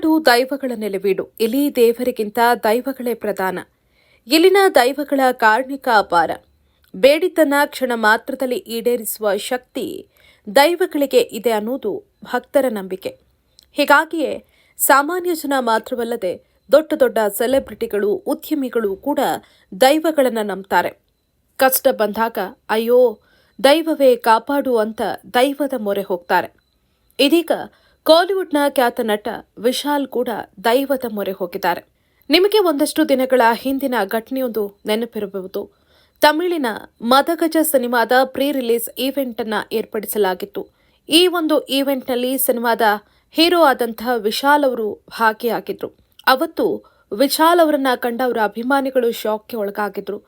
ತುಳುನಾಡು ದೈವಗಳ ನೆಲೆವೀಡು. ಇಲ್ಲಿ ದೇವರಿಗಿಂತ ದೈವಗಳೇ ಪ್ರಧಾನ. ಇಲ್ಲಿನ ದೈವಗಳ ಕಾರ್ಣಿಕ ಅಪಾರ. ಬೇಡಿತನ ಕ್ಷಣ ಮಾತ್ರದಲ್ಲಿ ಈಡೇರಿಸುವ ಶಕ್ತಿ ದೈವಗಳಿಗೆ ಇದೆ ಅನ್ನೋದು ಭಕ್ತರ ನಂಬಿಕೆ. ಹೀಗಾಗಿಯೇ ಸಾಮಾನ್ಯ ಜನ ಮಾತ್ರವಲ್ಲದೆ ದೊಡ್ಡ ದೊಡ್ಡ ಸೆಲೆಬ್ರಿಟಿಗಳು, ಉದ್ಯಮಿಗಳು ಕೂಡ ದೈವಗಳನ್ನು ನಂಬ್ತಾರೆ. ಕಷ್ಟ ಬಂದಾಗ ಅಯ್ಯೋ, ದೈವವೇ ಕಾಪಾಡು ಅಂತ ದೈವದ ಮೊರೆ ಹೋಗ್ತಾರೆ. ಇದೀಗ ಕಾಲಿವುಡ್ನ ಖ್ಯಾತ ನಟ ವಿಶಾಲ್ ಕೂಡ ದೈವದ ಮೊರೆ ಹೋಗಿದ್ದಾರೆ. ನಿಮಗೆ ಒಂದಷ್ಟು ದಿನಗಳ ಹಿಂದಿನ ಘಟನೆಯೊಂದು ನೆನಪಿರಬಹುದು. ತಮಿಳಿನ ಮದಗಜ ಸಿನಿಮಾದ ಪ್ರೀ ರಿಲೀಸ್ ಈವೆಂಟ್ ಅನ್ನ ಏರ್ಪಡಿಸಲಾಗಿತ್ತು. ಈ ಒಂದು ಈವೆಂಟ್ನಲ್ಲಿ ಸಿನಿಮಾದ ಹೀರೋ ಆದಂತಹ ವಿಶಾಲ್ ಅವರು ಭಾಗಿಯಾಗಿದ್ರು. ಅವತ್ತು ವಿಶಾಲ್ ಅವರನ್ನ ಕಂಡ ಅವರ ಅಭಿಮಾನಿಗಳು ಶಾಕ್ಗೆ ಒಳಗಾಗಿದ್ರು.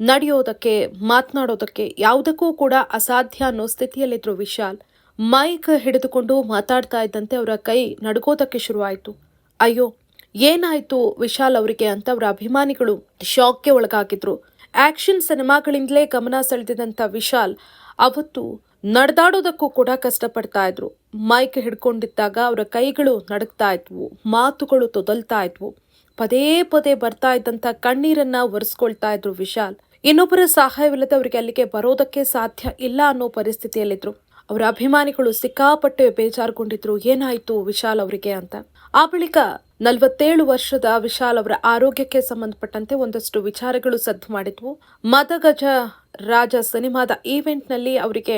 ನಡೆಯೋದಕ್ಕೆ, ಮಾತನಾಡೋದಕ್ಕೆ ಯಾವುದಕ್ಕೂ ಕೂಡ ಅಸಾಧ್ಯ ಅನ್ನೋ ಸ್ಥಿತಿಯಲ್ಲಿದ್ರು ವಿಶಾಲ್. ಮೈಕ್ ಹಿಡಿದುಕೊಂಡು ಮಾತಾಡ್ತಾ ಇದ್ದಂತೆ ಅವರ ಕೈ ನಡ್ಕೋದಕ್ಕೆ ಶುರುವಾಯಿತು. ಅಯ್ಯೋ, ಏನಾಯ್ತು ವಿಶಾಲ್ ಅವರಿಗೆ ಅಂತ ಅವರ ಅಭಿಮಾನಿಗಳು ಶಾಕ್ಗೆ ಒಳಗಾಗಿದ್ರು. ಆಕ್ಷನ್ ಸಿನಿಮಾಗಳಿಂದಲೇ ಗಮನ ಸೆಳೆದಿದ್ದಂಥ ವಿಶಾಲ್ ಅವತ್ತು ನಡೆದಾಡೋದಕ್ಕೂ ಕೂಡ ಕಷ್ಟಪಡ್ತಾ ಇದ್ರು. ಮೈಕ್ ಹಿಡ್ಕೊಂಡಿದ್ದಾಗ ಅವರ ಕೈಗಳು ನಡಕ್ತಾ ಇದ್ವು, ಮಾತುಗಳು ತೊದಲ್ತಾ ಇದ್ವು. ಪದೇ ಪದೇ ಬರ್ತಾ ಇದ್ದಂಥ ಕಣ್ಣೀರನ್ನ ಒರೆಸ್ಕೊಳ್ತಾ ಇದ್ರು ವಿಶಾಲ್. ಇನ್ನೊಬ್ಬರ ಸಹಾಯವಿಲ್ಲದೆ ಅವರಿಗೆ ಅಲ್ಲಿಗೆ ಬರೋದಕ್ಕೆ ಸಾಧ್ಯ ಇಲ್ಲ ಅನ್ನೋ ಪರಿಸ್ಥಿತಿಯಲ್ಲಿದ್ರು. ಅವರ ಅಭಿಮಾನಿಗಳು ಸಿಕ್ಕಾಪಟ್ಟೆ ಬೇಜಾರುಗೊಂಡಿದ್ರು, ಏನಾಯ್ತು ವಿಶಾಲ್ ಅವರಿಗೆ ಅಂತ. ಆ ಬಳಿಕ ನಲವತ್ತೇಳು ವರ್ಷದ ವಿಶಾಲ್ ಅವರ ಆರೋಗ್ಯಕ್ಕೆ ಸಂಬಂಧಪಟ್ಟಂತೆ ಒಂದಷ್ಟು ವಿಚಾರಗಳು ಸದ್ದು ಮಾಡಿದ್ವು. ಮದಗಜ ರಾಜ ಸಿನಿಮಾದ ಈವೆಂಟ್ನಲ್ಲಿ ಅವರಿಗೆ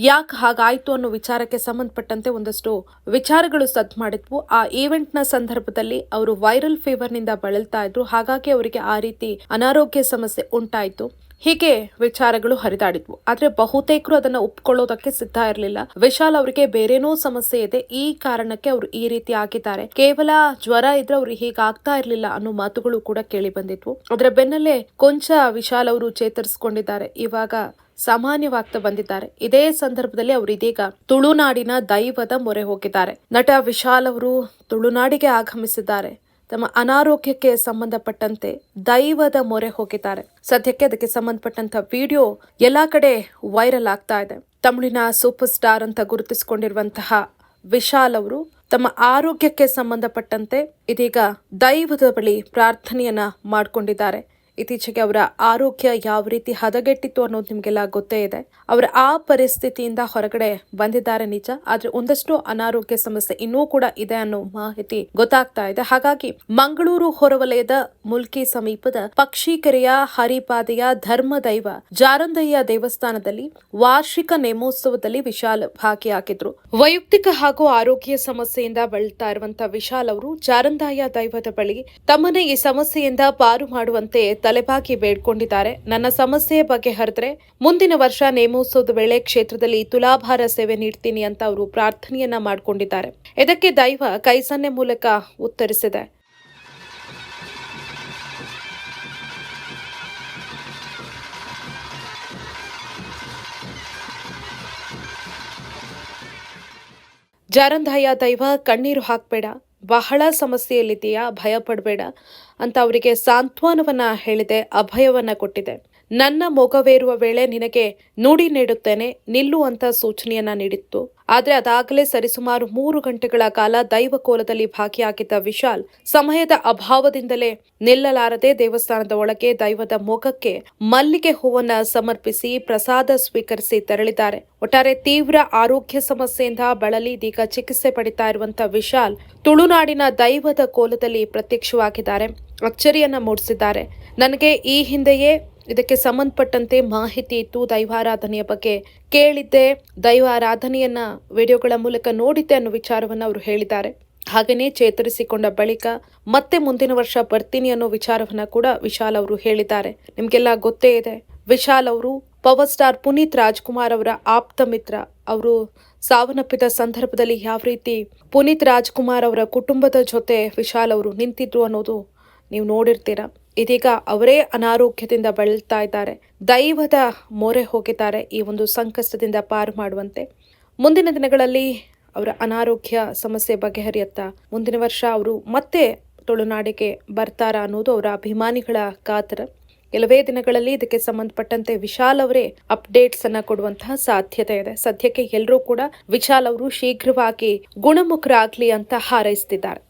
ಯಾಕೆ ಹಾಗಾಯ್ತು ಅನ್ನೋ ವಿಚಾರಕ್ಕೆ ಸಂಬಂಧಪಟ್ಟಂತೆ ಒಂದಷ್ಟು ವಿಚಾರಗಳು ಸದ್ದು ಮಾಡಿದ್ವು. ಆ ಈವೆಂಟ್ನ ಸಂದರ್ಭದಲ್ಲಿ ಅವರು ವೈರಲ್ ಫೀವರ್ನಿಂದ ಬಳಲ್ತಾ ಇದ್ರು. ಹಾಗಾಗಿ ಅವರಿಗೆ ಆ ರೀತಿ ಅನಾರೋಗ್ಯ ಸಮಸ್ಯೆ ಉಂಟಾಯಿತು. ಹೀಗೆ ವಿಚಾರಗಳು ಹರಿದಾಡಿದ್ವು. ಆದ್ರೆ ಬಹುತೇಕರು ಅದನ್ನ ಒಪ್ಕೊಳ್ಳೋದಕ್ಕೆ ಸಿದ್ಧ ಇರಲಿಲ್ಲ. ವಿಶಾಲ್ ಅವರಿಗೆ ಬೇರೆನೋ ಸಮಸ್ಯೆ ಇದೆ. ಈ ಕಾರಣಕ್ಕೆ ಅವರು ಈ ರೀತಿ ಆಗಿದ್ದಾರೆ. ಕೇವಲ ಜ್ವರ ಇದ್ರೆ ಅವ್ರು ಹೀಗಾಗ್ತಾ ಇರಲಿಲ್ಲ ಅನ್ನೋ ಮಾತುಗಳು ಕೂಡ ಕೇಳಿ ಬಂದಿದ್ವು. ಅದರ ಬೆನ್ನಲ್ಲೇ ಕೊಂಚ ವಿಶಾಲ್ ಅವರು ಚೇತರಿಸಿಕೊಂಡಿದ್ದಾರೆ. ಇವಾಗ ಸಾಮಾನ್ಯವಾಗ್ತಾ ಬಂದಿದ್ದಾರೆ. ಇದೇ ಸಂದರ್ಭದಲ್ಲಿ ಅವರು ಇದೀಗ ತುಳುನಾಡಿನ ದೈವದ ಮೊರೆ ಹೋಗಿದ್ದಾರೆ. ನಟ ವಿಶಾಲ್ ಅವರು ತುಳುನಾಡಿಗೆ ಆಗಮಿಸಿದ್ದಾರೆ. ತಮ್ಮ ಅನಾರೋಗ್ಯಕ್ಕೆ ಸಂಬಂಧಪಟ್ಟಂತೆ ದೈವದ ಮೊರೆ ಹೋಗಿದ್ದಾರೆ. ಸದ್ಯಕ್ಕೆ ಅದಕ್ಕೆ ಸಂಬಂಧಪಟ್ಟಂತ ವಿಡಿಯೋ ಎಲ್ಲಾ ಕಡೆ ವೈರಲ್ ಆಗ್ತಾ ಇದೆ. ತಮಿಳಿನ ಸೂಪರ್ ಸ್ಟಾರ್ ಅಂತ ಗುರುತಿಸಿಕೊಂಡಿರುವಂತಹ ವಿಶಾಲ್ ಅವರು ತಮ್ಮ ಆರೋಗ್ಯಕ್ಕೆ ಸಂಬಂಧಪಟ್ಟಂತೆ ಇದೀಗ ದೈವದ ಬಳಿ ಪ್ರಾರ್ಥನೆಯನ್ನ ಮಾಡಿಕೊಂಡಿದ್ದಾರೆ. ಇತ್ತೀಚೆಗೆ ಅವರ ಆರೋಗ್ಯ ಯಾವ ರೀತಿ ಹದಗೆಟ್ಟಿತ್ತು ಅನ್ನೋದು ನಿಮಗೆಲ್ಲ ಗೊತ್ತೇ ಇದೆ. ಅವರ ಆ ಪರಿಸ್ಥಿತಿಯಿಂದ ಹೊರಗಡೆ ಬಂದಿದ್ದಾರೆ ನಿಜ. ಆದ್ರೆ ಒಂದಷ್ಟು ಅನಾರೋಗ್ಯ ಸಮಸ್ಯೆ ಇನ್ನೂ ಕೂಡ ಇದೆ ಅನ್ನೋ ಮಾಹಿತಿ ಗೊತ್ತಾಗ್ತಾ ಇದೆ. ಹಾಗಾಗಿ ಮಂಗಳೂರು ಹೊರವಲಯದ ಮುಲ್ಕಿ ಸಮೀಪದ ಪಕ್ಷಿಕೆರೆಯ ಹರಿಪಾದೆಯ ಧರ್ಮ ದೈವ ಜಾರಂದಯ್ಯ ದೇವಸ್ಥಾನದಲ್ಲಿ ವಾರ್ಷಿಕ ನೇಮೋತ್ಸವದಲ್ಲಿ ವಿಶಾಲ್ ಭಾಗಿಯಾಗಿದ್ರು ವೈಯಕ್ತಿಕ ಹಾಗೂ ಆರೋಗ್ಯ ಸಮಸ್ಯೆಯಿಂದ ಬಳಲ್ತಾ ಇರುವಂತಹ ವಿಶಾಲ್ ಅವರು ಜಾರಂದಾಯ ದೈವದ ಬಳಿ ತಮ್ಮನ್ನ ಈ ಸಮಸ್ಯೆಯಿಂದ ಪಾರು ಮಾಡುವಂತೆ ತಲೆಬಾಗಿ ಬೇಡ್ಕೊಂಡಿದ್ದಾರೆ. ನನ್ನ ಸಮಸ್ಯೆ ಬಗೆಹರಿದ್ರೆ ಮುಂದಿನ ವರ್ಷ ನೇಮೋತ್ಸವದ ವೇಳೆ ಕ್ಷೇತ್ರದಲ್ಲಿ ತುಲಾಭಾರ ಸೇವೆ ನೀಡ್ತೀನಿ ಅಂತ ಅವರು ಪ್ರಾರ್ಥನೆಯನ್ನ ಮಾಡಿಕೊಂಡಿದ್ದಾರೆ. ಇದಕ್ಕೆ ದೈವ ಕೈಸನ್ನೆ ಮೂಲಕ ಉತ್ತರಿಸಿದೆ. ಜಾರಂಧಾಯ ದೈವ, ಕಣ್ಣೀರು ಹಾಕಬೇಡ. ಬಹಳ ಸಮಸ್ಯೆಯಲ್ಲಿದೆಯಾ ಭಯ ಪಡಬೇಡ. ಅಂತ ಅವರಿಗೆ ಸಾಂತ್ವನವನ್ನ ಹೇಳಿದೆ, ಅಭಯವನ್ನ ಕೊಟ್ಟಿದೆ. ನನ್ನ ಮೊಗವೇರುವ ವೇಳೆ ನಿನಗೆ ನುಡಿ ನೀಡುತ್ತೇನೆ ನಿಲ್ಲು ಅಂತ ಸೂಚನೆಯನ್ನ ನೀಡಿತ್ತು. ಆದ್ರೆ ಅದಾಗಲೇ ಸರಿಸುಮಾರು ಮೂರು ಗಂಟೆಗಳ ಕಾಲ ದೈವ ಕೋಲದಲ್ಲಿ ಭಾಗಿಯಾಗಿದ್ದ ವಿಶಾಲ್ ಸಮಯದ ಅಭಾವದಿಂದಲೇ ನಿಲ್ಲಲಾರದೆ ದೇವಸ್ಥಾನದ ಒಳಗೆ ದೈವದ ಮೊಗಕ್ಕೆ ಮಲ್ಲಿಗೆ ಹೂವನ್ನ ಸಮರ್ಪಿಸಿ ಪ್ರಸಾದ ಸ್ವೀಕರಿಸಿ ತೆರಳಿದ್ದಾರೆ. ಒಟ್ಟಾರೆ ತೀವ್ರ ಆರೋಗ್ಯ ಸಮಸ್ಯೆಯಿಂದ ಬಳಲಿ ಇದೀಗ ಚಿಕಿತ್ಸೆ ಪಡಿತಾ ಇರುವಂತಹ ವಿಶಾಲ್ ತುಳುನಾಡಿನ ದೈವದ ಕೋಲದಲ್ಲಿ ಪ್ರತ್ಯಕ್ಷವಾಗಿದ್ದಾರೆ. ಅಚ್ಚರಿಯನ್ನ ಮೂಡಿಸಿದ್ದಾರೆ. ನನಗೆ ಈ ಹಿಂದೆಯೇ ಇದಕ್ಕೆ ಸಂಬಂಧಪಟ್ಟಂತೆ ಮಾಹಿತಿ ಇತ್ತು. ದೈವಾರಾಧನೆಯ ಬಗ್ಗೆ ಕೇಳಿದ್ದೆ. ದೈವಾರಾಧನೆಯನ್ನ ವಿಡಿಯೋಗಳ ಮೂಲಕ ನೋಡಿದ್ದೆ ಅನ್ನೋ ವಿಚಾರವನ್ನು ಅವರು ಹೇಳಿದ್ದಾರೆ. ಹಾಗೆಯೇ ಚೇತರಿಸಿಕೊಂಡ ಬಳಿಕ ಮತ್ತೆ ಮುಂದಿನ ವರ್ಷ ಬರ್ತೀನಿ ಅನ್ನೋ ವಿಚಾರವನ್ನ ಕೂಡ ವಿಶಾಲ್ ಅವರು ಹೇಳಿದ್ದಾರೆ. ನಿಮ್ಗೆಲ್ಲ ಗೊತ್ತೇ ಇದೆ, ವಿಶಾಲ್ ಅವರು ಪವರ್ ಸ್ಟಾರ್ ಪುನೀತ್ ರಾಜ್ಕುಮಾರ್ ಅವರ ಆಪ್ತ ಮಿತ್ರ. ಅವರು ಸಾವನ್ನಪ್ಪಿದ ಸಂದರ್ಭದಲ್ಲಿ ಯಾವ ರೀತಿ ಪುನೀತ್ ರಾಜ್ಕುಮಾರ್ ಅವರ ಕುಟುಂಬದ ಜೊತೆ ವಿಶಾಲ್ ಅವರು ನಿಂತಿದ್ರು ಅನ್ನೋದು ನೀವು ನೋಡಿರ್ತೀರ? ಇದೀಗ ಅವರೇ ಅನಾರೋಗ್ಯದಿಂದ ಬಳಲ್ತಾ ಇದ್ದಾರೆ. ದೈವದ ಮೊರೆ ಹೋಗಿದ್ದಾರೆ ಈ ಒಂದು ಸಂಕಷ್ಟದಿಂದ ಪಾರು ಮಾಡುವಂತೆ. ಮುಂದಿನ ದಿನಗಳಲ್ಲಿ ಅವರ ಅನಾರೋಗ್ಯ ಸಮಸ್ಯೆ ಬಗೆಹರಿಯುತ್ತಾ ಮುಂದಿನ ವರ್ಷ ಅವರು ಮತ್ತೆ ತುಳುನಾಡಿಗೆ ಬರ್ತಾರಾ ಅನ್ನೋದು ಅವರ ಅಭಿಮಾನಿಗಳ ಕಾತರ ಕೆಲವೇ ದಿನಗಳಲ್ಲಿ ಇದಕ್ಕೆ ಸಂಬಂಧಪಟ್ಟಂತೆ ವಿಶಾಲ್ ಅವರೇ ಅಪ್ಡೇಟ್ಸ್ ಅನ್ನ ಕೊಡುವಂತಹ ಸಾಧ್ಯತೆ ಇದೆ. ಸದ್ಯಕ್ಕೆ ಎಲ್ಲರೂ ಕೂಡ ವಿಶಾಲ್ ಅವರು ಶೀಘ್ರವಾಗಿ ಗುಣಮುಖರಾಗ್ಲಿ ಅಂತ ಹಾರೈಸ್ತಿದ್ದಾರೆ.